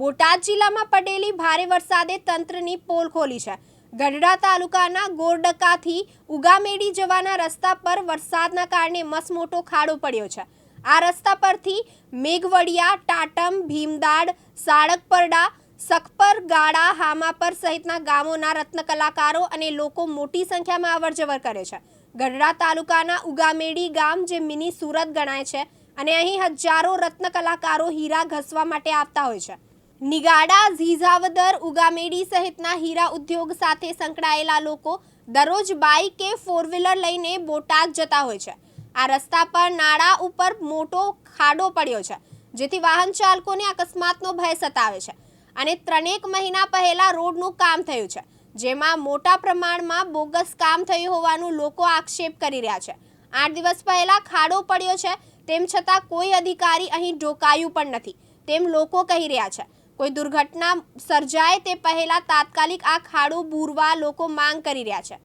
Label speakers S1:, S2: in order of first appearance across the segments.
S1: બોટાદ જિલ્લામાં પડેલી ભારે વરસાદે તંત્રની પોલ ખોલી છે. ગઢડા તાલુકાના ગોરડકાથી ઉગામેડી જવાના રસ્તા પર વરસાદના કારણે મસમોટો ખાડો પડ્યો છે. આ રસ્તા પરથી મેઘવડિયા, ટાટમ, ભીમદાડ સાળકપરડા સખપર ગાડા હામાપર સહિતના ગામોના રત્ન કલાકારો અને લોકો મોટી સંખ્યામાં અવરજવર કરે છે. ગઢડા તાલુકાના ઉગામેડી ગામ જે મિની સુરત ગણાય છે અને અહીં હજારો રત્ન કલાકારો હીરા ઘસવા માટે આવતા હોય છે. નિગાડા, ઝીઝાવદર, ઉગામેડી સહિતના હીરા ઉદ્યોગ સાથે સંકળાયેલા લોકો દરરોજ બાઇક કે ફોર વ્હીલર લઈને બોટાદ જતા હોય છે. આ રસ્તા પર નાળા ઉપર મોટો ખાડો પડ્યો છે, જેથી વાહન ચાલકોને અકસ્માતનો ભય સતાવે છે અને ત્રણેક મહિના પહેલા રોડનું કામ થયું છે, જેમાં મોટા પ્રમાણમાં બોગસ કામ થયું હોવાનું લોકો આક્ષેપ કરી રહ્યા છે. આઠ દિવસ પહેલા ખાડો પડ્યો છે, તેમ છતાં કોઈ અધિકારી અહીં ઢોકાયું પણ નથી, તેમ લોકો કહી રહ્યા છે. કોઈ દુર્ઘટના સર્જાય તે પહેલા તાત્કાલિક આ ખાડો બૂરવા લોકો માંગ કરી રહ્યા છે.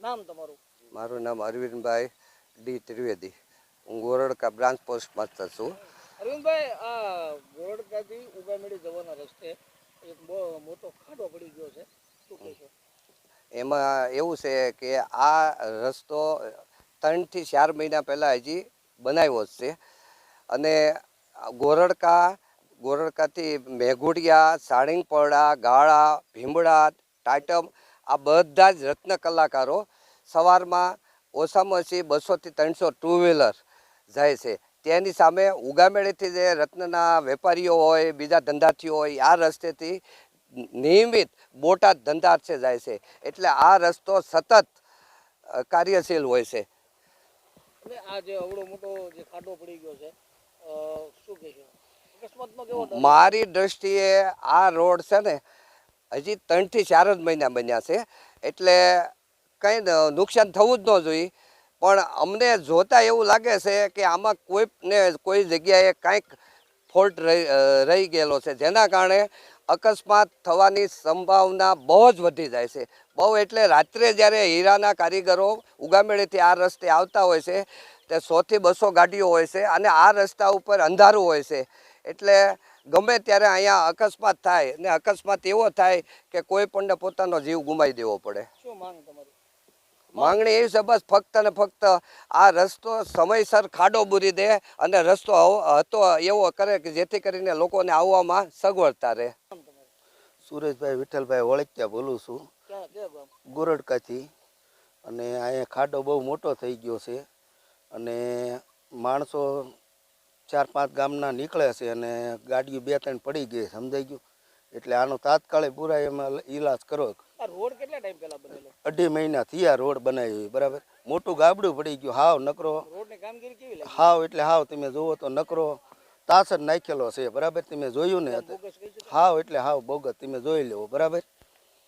S2: નામ તમારું?
S3: મારું નામ અરવિંદભાઈ ડી ત્રિવેદી. હું ગોરડકા બ્રાન્ચ પોસ્ટ માસ્ટર છું.
S2: અરવિંદભાઈ આ ગોરડકાથી ઉગામેડી જવાના રસ્તે એક બહુ મોટો ખાડો પડી ગયો છે. શું કહેશો?
S3: એમાં એવું છે કે આ રસ્તો ત્રણથી ચાર મહિના પહેલાં હજી બનાવ્યો જ છે. અને ગોરડકા ગોરડકાથી મેઘોડિયા સાળીંગપરડા ગાળા ભીમડા ટાટમ આ બધા જ રત્ન કલાકારો સવારમાં ઓછામાં ઓછી બસોથી ત્રણસો ટુ વ્હીલર જાય છે. તેની સામે ઉગામેળેથી જે રત્નના વેપારીઓ હોય, બીજા ધંધાથીઓ હોય, આ રસ્તેથી નિયમિત બોટાદ ધંધાર્થે જાય છે. એટલે આ રસ્તો સતત કાર્યશીલ હોય છે.
S2: આ જે અવડો મોટો જે ખાડો પડી ગયો છે શું કહેશો?
S3: મારી દ્રષ્ટિએ આ રોડ છે ને, હજી ત્રણથી ચાર જ મહિના બન્યા છે. એટલે કંઈ નુકસાન થવું જ ન જોઈએ. પણ અમને જોતા એવું લાગે છે કે આમાં કોઈ ને કોઈ જગ્યાએ કાંઈક ફોલ્ટ રહી ગયેલો છે. જેના કારણે અકસ્માત થવાની સંભાવના બહુ જ વધી જાય છે. બહુ એટલે રાત્રે જ્યારે હીરાના કારીગરો ઉગામેળેથી આ રસ્તે આવતા હોય છે, તે સોથી બસો ગાડીઓ હોય છે અને આ રસ્તા ઉપર અંધારું હોય છે. એટલે ગમે ત્યારે અહીંયા અકસ્માત થાય ને અકસ્માત એવો થાય કે કોઈ પણને પોતાનો જીવ ગુમાવી દેવો પડે.
S2: શું માંગ તમારી?
S3: માંગણી એવી છે બસ ફક્ત ને ફક્ત આ રસ્તો સમયસર ખાડો બુરી દે અને રસ્તો હતો એવો કરે કે જેથી કરીને લોકોને આવવામાં સગવડતા રહે.
S4: સુરેશભાઈ વિઠ્ઠલભાઈ ઓળખ્યા બોલું છું. ગોરડકાથી. અને અહીંયા ખાડો બહુ મોટો થઈ ગયો છે. અને માણસો ચાર પાંચ ગામના નીકળે છે અને ગાડીઓ બે ત્રણ પડી ગઈ સમજાઈ ગયું? એટલે આનો તાત્કાલિક પૂરા એમાં ઈલાજ કરો.
S2: રોડ કેટલા ટાઈમ પહેલા બનેલો?
S4: અઢી મહિના થયા રોડ બનાવી બરાબર? મોટું ગાબડું પડી ગયું હાવ નકરો.
S2: રોડની કામગીરી કેવી લાગી?
S4: હાવ એટલે હાવ તમે જુઓ તો નકરો. તાસ જ નાખેલો છે બરાબર? તમે જોયું ને
S2: છે
S4: હાવ એટલે હાવ બોગસ તમે જોઈ લેવો બરાબર?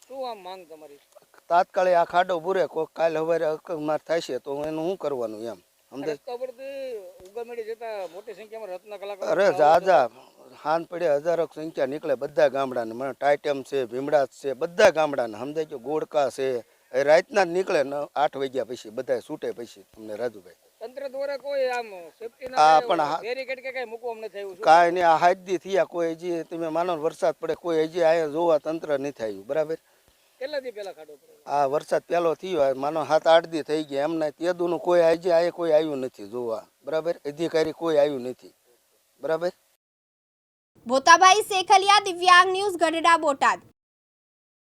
S2: શું આમ માંગ તમારી?
S4: તાત્કાલિક આ ખાડો પૂરે કોઈ કાલે સવારે અકસ્માત થશે તો એનું શું કરવાનું એમ? અરે જાજા હાન પડે હજારો સંખ્યા નીકળે બધા ગામડાને. મને ટાઇટમ છે ભીમડા છે બધા ગામડાને. સમજાય કે ગોળકા છે. એ રાતના જ નીકળે ને આઠ વાગ્યા પછી બધા છૂટે પછી તમને રાજુભાઈ.
S2: તંત્ર દ્વારા કોઈ આમ સેફટી
S4: પણ
S2: બેરીકેડ કે કઈ મૂકવામાં નથી આવ્યું
S4: કાંઈ નહીં આ હાજદી થયા કોઈ હજી તમે માનો વરસાદ પડે કોઈ હજી આયા જોવા તંત્ર નથી આવ્યું બરાબર?
S2: કેટલા દી પહેલા ખાડો
S4: આ વરસાદ પહેલો થયો માનો સાત આઠ દી થઈ ગયા એમને તેદુનું કોઈ આજે આ કોઈ આવ્યું નથી જોવા. બરાબર? અધિકારી કોઈ આવ્યું નથી. બરાબર?
S1: ભોતાભાઈ શેખલિયા દિવ્યાંગ ન્યૂઝ ગઢડા બોટાદ.